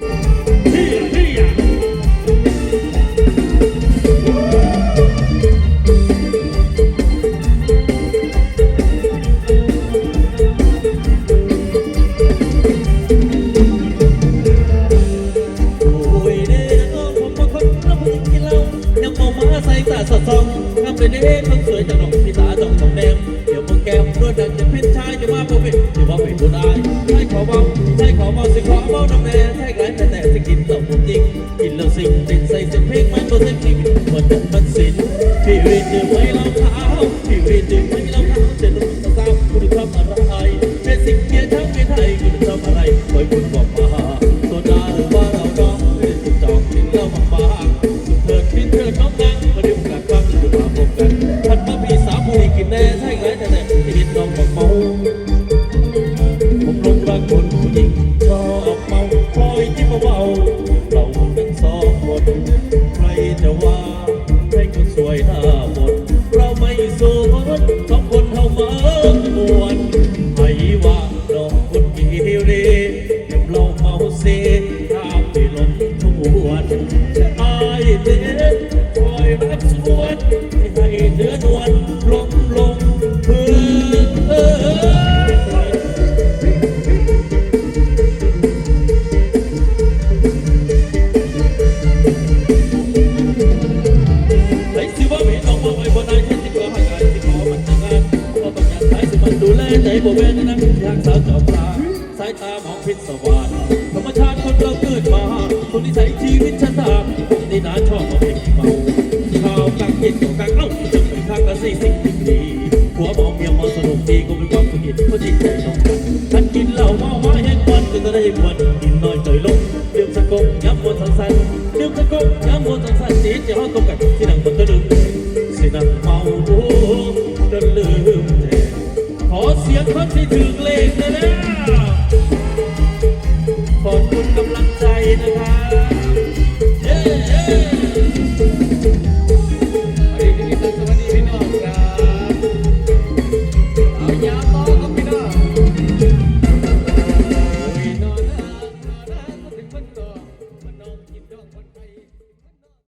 ส่ตาสดส่องทำเป็นเด้คนสวยจากดอกพี่ตาดอกทองแดงเดี๋ยวมึงแก้มดดังจะเป็นชายจะมาบ่เป็นจะว่าเป็นผู้ได้ใช่ขอเบาใช่ขอเบาสิขอเบาน้ำแน่ใช่ไรแต่แต่จะกิน กินแล้วสิ่งติดใส่เส้นเพลงมันตัวเส้นจริงมันดันมันสิ้นพี่รีดดื่มไว้เหล้าขาวพี่รีดดื่มไว้เหล้าขาจะรู้ตาซ้ำคุณทำอะไรเป็นสิ่งเกียรทั้งเป็นไทยคุณทำอะไรคอยคุณบอกมาตัวดาหรือว่าเราดองไม่ได้ถูกจองกินเหล้าบางสุดเถิดพินเถิดน้องนางมาดูกันฟังดูมาพบกันพันมาพี่สาวผู้ให้กินแน่ใช่ไรแต่แต่ที่ดินน้อง Yeah. แลใจบ่แม่นนั่งอยากสาวจอบตาสายตามองพิษสวรรค์ธรรมชาติคนเราเกิดมา คนนิสัยชีวิตชะตาในนานชอบมาเพลงเมาข่าวกลางเย็นกับกลางเอ้าจะเป็นข้างกันสิสิ่งดีหัวมองเมียมาสนุกดีก็เป็นความสุขที่เขาจิตใจตรงกันท่านกินเหล้าเมาไม้แห้งวันก็จะได้วันกินน้อยต่อยลงเดี๋ยวสะกงย้ำบนสันสัน เสียงคนที่ถึงเลขเลยนะ